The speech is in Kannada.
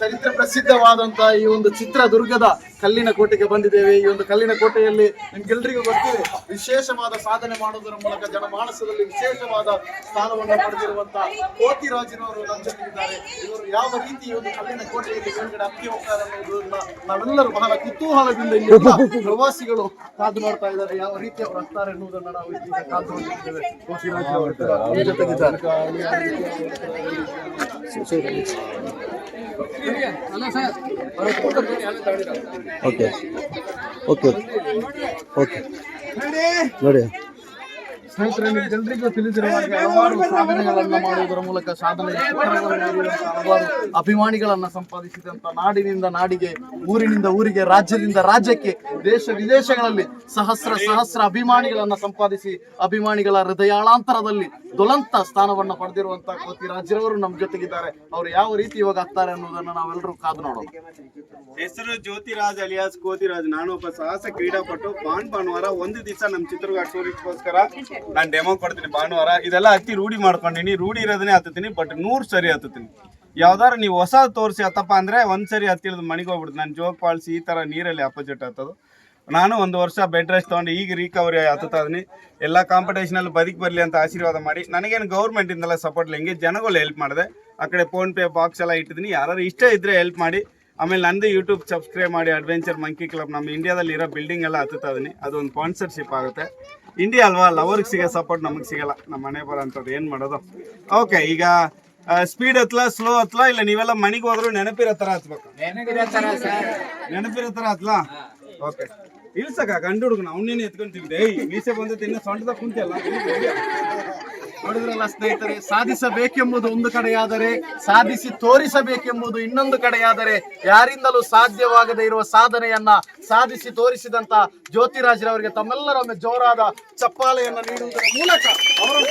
ಚರಿತ್ರೆ ಪ್ರಸಿದ್ಧವಾದಂತಹ ಈ ಒಂದು ಚಿತ್ರದುರ್ಗದ ಕಲ್ಲಿನ ಕೋಟೆಗೆ ಬಂದಿದ್ದೇವೆ. ಈ ಒಂದು ಕಲ್ಲಿನ ಕೋಟೆಯಲ್ಲಿ ನಿಮ್ಗೆಲ್ರಿಗೂ ಗೊತ್ತಿದೆ ವಿಶೇಷವಾದ ಸಾಧನೆ ಮಾಡುವುದರ ಮೂಲಕ ಜನಮಾನಸದಲ್ಲಿ ವಿಶೇಷವಾದ ಸ್ಥಾನವನ್ನು ಪಡೆದಿರುವಂತಹ ಕೋತಿರಾಜಿನವರು ನಮ್ಮ ಜೊತೆಗಿದ್ದಾರೆ. ಇವರು ಯಾವ ರೀತಿ ಈ ಒಂದು ಕಲ್ಲಿನ ಕೋಟೆಯಲ್ಲಿ ಮೇಲ್ಗಡೆ ಅಕ್ಕಿ ಹೋಗ್ತಾರೆ ಅನ್ನೋದನ್ನ ನಾವೆಲ್ಲರೂ ಬಹಳ ಕುತೂಹಲದಿಂದ ಇಲ್ಲಿ ಪ್ರವಾಸಿಗಳು ಕಾದು ನೋಡ್ತಾ ಇದ್ದಾರೆ. ಯಾವ ರೀತಿ ಅವರು ಹಾಕ್ತಾರೆ ಎನ್ನುವುದನ್ನು ನಾವು ಈಗ ಕಾದು ನೋಡ್ತಿದ್ದೇವೆ. ಕೋತಿರಾಜ್ ಅವರು ಜೊತೆಗಿದ್ದಾರೆ. ಓಕೆ ಓಕೆ ಓಕೆ ನೋಡಿ. ಸ್ನೇಹಿತರೆ ನಿಮ್ಗೆಲ್ರಿಗೂ ತಿಳಿದಿರುವ ಹಾಗೆ ಹಲವಾರು ಸಾಧನೆಗಳನ್ನ ಮಾಡುವುದರ ಮೂಲಕ ಸಾಧನೆ ಹಲವಾರು ಅಭಿಮಾನಿಗಳನ್ನ ಸಂಪಾದಿಸಿದಂತ ನಾಡಿನಿಂದ ನಾಡಿಗೆ ಊರಿನಿಂದ ಊರಿಗೆ ರಾಜ್ಯದಿಂದ ರಾಜ್ಯಕ್ಕೆ ದೇಶ ವಿದೇಶಗಳಲ್ಲಿ ಸಹಸ್ರ ಸಹಸ್ರ ಅಭಿಮಾನಿಗಳನ್ನ ಸಂಪಾದಿಸಿ ಅಭಿಮಾನಿಗಳ ಹೃದಯಾಳಾಂತರದಲ್ಲಿ ದುಲಂತ ಸ್ಥಾನವನ್ನ ಪಡೆದಿರುವಂತಹ ಕೋತಿ ರಾಜ್ಯರವರು ನಮ್ಮ ಜೊತೆಗಿದ್ದಾರೆ. ಅವ್ರು ಯಾವ ರೀತಿ ಇವಾಗ ಆಗ್ತಾರೆ ಅನ್ನೋದನ್ನ ನಾವೆಲ್ಲರೂ ಕಾದು ನೋಡೋಣ. ಹೆಸರು ಜ್ಯೋತಿರಾಜ್ ಅಲಿಯಾಸ್ ಕೋತಿರಾಜ್. ನಾನು ಒಬ್ಬ ಸಾಹಸ ಕ್ರೀಡಾಪಟು. ಭಾನ್ ಭಾನುವಾರ ಒಂದು ದಿವಸ ನಮ್ಮ ಚಿತ್ರದುರ್ಗ ಟೂರಿಸ್ಟ್ಗೋಸ್ಕರ ನಾನು ಡೆಮೋ ಕೊಡ್ತೀನಿ ಭಾನುವಾರ. ಇದೆಲ್ಲ ಹತ್ತಿ ರೂಢಿ ಮಾಡ್ಕೊಂಡಿನಿ. ರೂಢಿ ಇರೋದನ್ನೇ ಹತ್ತತೀನಿ ಬಟ್ ನೂರು ಸರಿ ಹತ್ತುತ್ತೀನಿ. ಯಾವ್ದಾದ್ರು ನೀವು ಹೊಸ ತೋರಿಸಿ ಹತ್ತಪ್ಪ ಅಂದ್ರೆ ಒಂದು ಸರಿ ಹತ್ತಿಳಿದು ಮನೆಗೆ ಹೋಗ್ಬಿಡ್ತು. ನಾನು ಜೋಗ್ ಫಾಲ್ಸ್ ಈ ತರ ನೀರಲ್ಲಿ ಅಪೋಸಿಟ್ ಹತ್ತೋದು. ನಾನು ಒಂದು ವರ್ಷ ಬೆಡ್ ರೆಸ್ಟ್ ತಗೊಂಡು ಈಗ ರಿಕವರಿ ಇದೀನಿ ಎಲ್ಲ ಕಾಂಪಿಟೇಷನಲ್ಲಿ ಬದುಕಿ ಬರಲಿ ಅಂತ ಆಶೀರ್ವಾದ ಮಾಡಿ. ನನಗೇನು ಗೌರ್ಮೆಂಟ್ ಇಂದೆಲ್ಲ ಸಪೋರ್ಟ್ ಇಲ್ಲ. ಹಿಂಗೆ ಜನಗಳು ಹೆಲ್ಪ್ ಮಾಡಿದೆ. ಆ ಕಡೆ ಫೋನ್ ಪೇ ಬಾಕ್ಸ್ ಎಲ್ಲ ಇಟ್ಟಿದ್ದೀನಿ. ಯಾರು ಇಷ್ಟ ಇದ್ರೆ ಹೆಲ್ಪ್ ಮಾಡಿ. ಆಮೇಲೆ ನಂದು ಯೂಟ್ಯೂಬ್ ಸಬ್ಸ್ಕ್ರೈಬ್ ಮಾಡಿ ಅಡ್ವೆಂಚರ್ ಮಂಕಿ ಕ್ಲಬ್ ನಮ್ಮ ಇಂಡಿಯಾದಲ್ಲಿ ಇರೋ ಬಿಲ್ಡಿಂಗ್ ಎಲ್ಲ ಹತ್ತುತ್ತಾ ಇದೀನಿ ಅದೊಂದು ಸ್ಪಾನ್ಸರ್ಶಿಪ್ ಆಗುತ್ತೆ. ಇಂಡಿಯಾ ಅಲ್ವಾ? ಲವರ್ಗೆ ಸಿಗೋ ಸಪೋರ್ಟ್ ನಮಗೆ ಸಿಗಲ್ಲ. ನಮ್ಮ ಮನೆ ಬರೋಂಥದ್ದು ಏನು ಮಾಡೋದು? ಓಕೆ ಈಗ ಸ್ಪೀಡ್ ಹತ್ಲ ಸ್ಲೋ ಹತ್ಲ ಇಲ್ಲ ನೀವೆಲ್ಲ ಮನೆಗೆ ಹೋದ್ರು ನೆನಪಿರೋ ಥರ ಹತ್ಬೇಕು? ನೆನಪಿರೋ ಥರ ಹತ್ಲ? ಓಕೆ ಇಳ್ಸಕ ಗಂಡು ನಾವು ಅವನೇನು ಎತ್ಕೊಂತಿದ್ದೆ ಏಯ್ ಮೀಸೆ ಬಂದೈತೆ ತಿನ್ನ ಸೊಂಟದ ಕುಂತಿಯಲ್ಲ? ನೋಡಿದ್ರಲ್ಲ ಸ್ನೇಹಿತರೆ, ಸಾಧಿಸಬೇಕೆಂಬುದು ಒಂದು ಕಡೆಯಾದರೆ, ಸಾಧಿಸಿ ತೋರಿಸಬೇಕೆಂಬುದು ಇನ್ನೊಂದು ಕಡೆಯಾದರೆ ಯಾರಿಂದಲೂ ಸಾಧ್ಯವಾಗದೇ ಇರುವ ಸಾಧನೆಯನ್ನ ಸಾಧಿಸಿ ತೋರಿಸಿದಂತ ಜ್ಯೋತಿರಾಜ್ರವರಿಗೆ ತಮ್ಮೆಲ್ಲರೊಮ್ಮೆ ಜೋರಾದ ಚಪ್ಪಾಳೆಯನ್ನು ನೀಡುವುದರ ಮೂಲಕ ಅವರು